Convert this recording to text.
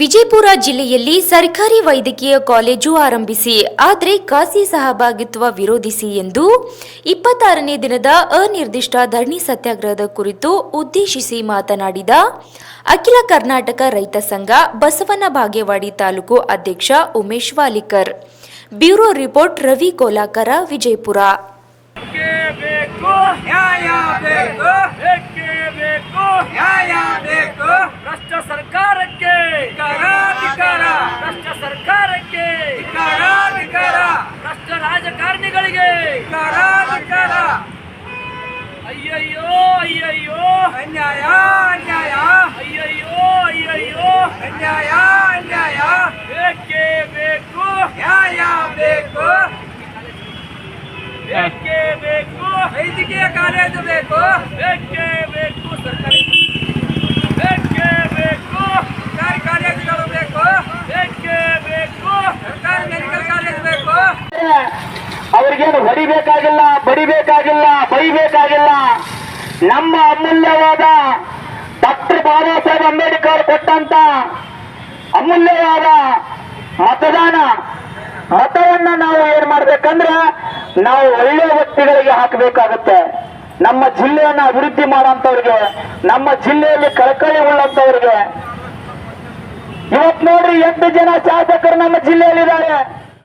ವಿಜಯಪುರ ಜಿಲ್ಲೆಯಲ್ಲಿ ಸರ್ಕಾರಿ ವೈದ್ಯಕೀಯ ಕಾಲೇಜು ಆರಂಭಿಸಿ, ಆದರೆ ಕಾಸಿ ಸಹಭಾಗಿತ್ವ ವಿರೋಧಿಸಿ ಎಂದು ಇಪ್ಪತ್ತಾರನೇ ದಿನದ ಅನಿರ್ದಿಷ್ಟ ಧರಣಿ ಸತ್ಯಾಗ್ರಹದ ಕುರಿತು ಉದ್ದೇಶಿಸಿ ಮಾತನಾಡಿದ ಅಖಿಲ ಕರ್ನಾಟಕ ರೈತ ಸಂಘ ಬಸವನ ಬಾಗೇವಾಡಿ ತಾಲೂಕು ಅಧ್ಯಕ್ಷ Umesh Walikar. Bureau report Ravi Kolakar, Vijayapura. College ಬೇಕು? ಬೇಕೇ ಬೇಕು ಸರ್ಕಾರಿ ಬೇಕೇ ಬೇಕು? ಸರ್ಕಾರಿ ಕಾಲೇಜುಗಳು ಬೇಕು? ಬೇಕೇ ಬೇಕು? ಸರ್ಕಾರಿ ಮೆಡಿಕಲ್ ಕಾಲೇಜು ಬೇಕು? ಅವ್ರಿಗೇನು ಹೊಡಿಬೇಕಾಗಿಲ್ಲ ಬಡಿಬೇಕಾಗಿಲ್ಲ ಬೈಬೇಕಾಗಿಲ್ಲ. ನಮ್ಮ ಅಮೂಲ್ಯವಾದ ಡಾಕ್ಟರ್ ಬಾಬಾ ಸಾಹೇಬ್ ಅಂಬೇಡ್ಕರ್ ಕೊಟ್ಟಂತ ಅಮೂಲ್ಯವಾದ ಮತದಾನ ಮತವನ್ನ ನಾವು ಏನ್ ಮಾಡ್ಬೇಕಂದ್ರೆ ನಾವು ಒಳ್ಳೆಯ ವ್ಯಕ್ತಿಗಳಿಗೆ ಹಾಕಬೇಕಾಗುತ್ತೆ. ನಮ್ಮ ಜಿಲ್ಲೆಯನ್ನ ಅಭಿವೃದ್ಧಿ ಮಾಡೋಂಥವ್ರಿಗೆ ನಮ್ಮ ಜಿಲ್ಲೆಯಲ್ಲಿ ಕಳಕಳಿ ಉಳ್ಳಂತವ್ರಿಗೆ ಇವತ್ ನೋಡ್ರಿ ಎಂಟು ಜನ ಶಾಸಕರು ನಮ್ಮ ಜಿಲ್ಲೆಯಲ್ಲಿದ್ದಾರೆ.